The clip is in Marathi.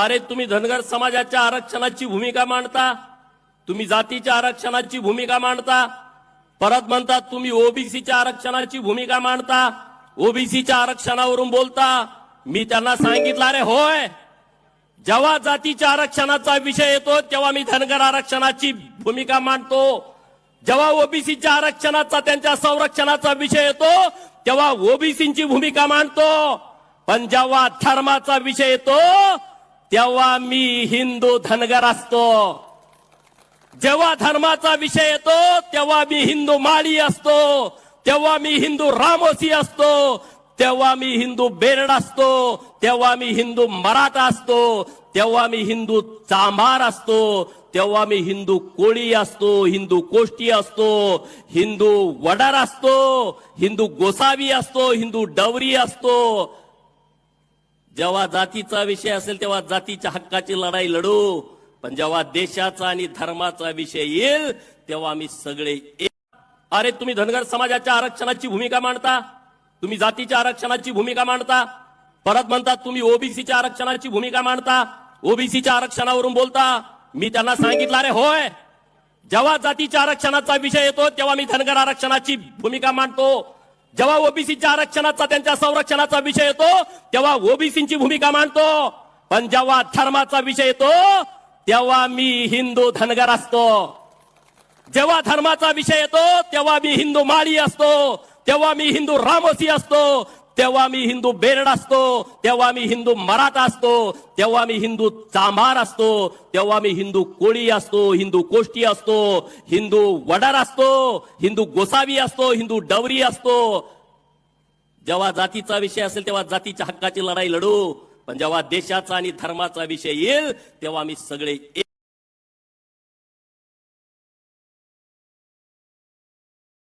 अरे तुम्ही धनगर समाजाच्या आरक्षणाची भूमिका मांडता तुम्ही जातीच्या आरक्षणाची भूमिका मांडता परत म्हणतात तुम्ही ओबीसीच्या आरक्षणाची भूमिका मांडता ओबीसीच्या आरक्षणावरून बोलता. मी त्यांना सांगितलं अरे होय जेव्हा जातीच्या आरक्षणाचा विषय येतो तेव्हा मी धनगर आरक्षणाची भूमिका मांडतो. जेव्हा ओबीसीच्या आरक्षणाचा त्यांच्या संरक्षणाचा विषय येतो तेव्हा ओबीसीची भूमिका मांडतो. पण जेव्हा धर्माचा विषय येतो तेव्हा मी हिंदू धनगर असतो. जेव्हा धर्माचा विषय येतो तेव्हा मी हिंदू माळी असतो. तेव्हा मी हिंदू रामोसी असतो. तेव्हा मी हिंदू बेरड असतो. तेव्हा मी हिंदू मराठा असतो. तेव्हा मी हिंदू चांभार असतो. तेव्हा मी हिंदू कोळी असतो हिंदू कोष्टी असतो. हिंदू वडार असतो हिंदू गोसावी असतो हिंदू डवरी असतो. जेव्हा जातीचा विषय असेल तेव्हा जातीच्या हक्काची लढाई लढू. पण जेव्हा देशाचा आणि धर्माचा विषय येईल तेव्हा आम्ही सगळे अरे तुम्ही धनगर समाजाच्या आरक्षणाची भूमिका मांडता? तुम्ही जातीच्या आरक्षणाची भूमिका मांडता? परत म्हणतात तुम्ही ओबीसीच्या आरक्षणाची भूमिका मांडता? ओबीसीच्या आरक्षणावरून बोलता? मी त्यांना सांगितलं अरे होय. जेव्हा जातीच्या आरक्षणाचा विषय येतो तेव्हा मी धनगर आरक्षणाची भूमिका मांडतो. जेव्हा ओबीसीच्या आरक्षणाचा त्यांच्या संरक्षणाचा विषय येतो तेव्हा ओबीसीची भूमिका मांडतो. पण जेव्हा धर्माचा विषय येतो तेव्हा मी हिंदू धनगर असतो. जेव्हा धर्माचा विषय येतो तेव्हा मी हिंदू माळी असतो. तेव्हा मी हिंदू रामोसी असतो. तेव्हा मी हिंदू बेरड असतो तेव्हा मी हिंदू मराठा असतो तेव्हा मी हिंदू चांभार असतो तेव्हा मी हिंदू कोळी असतो हिंदू कोष्टी असतो हिंदू वडार असतो हिंदू गोसावी असतो हिंदू डवरी असतो. जेव्हा जातीचा विषय असेल तेव्हा जातीच्या हक्काची लढाई लढू. पण जेव्हा देशाचा आणि धर्माचा विषय येईल तेव्हा मी सगळे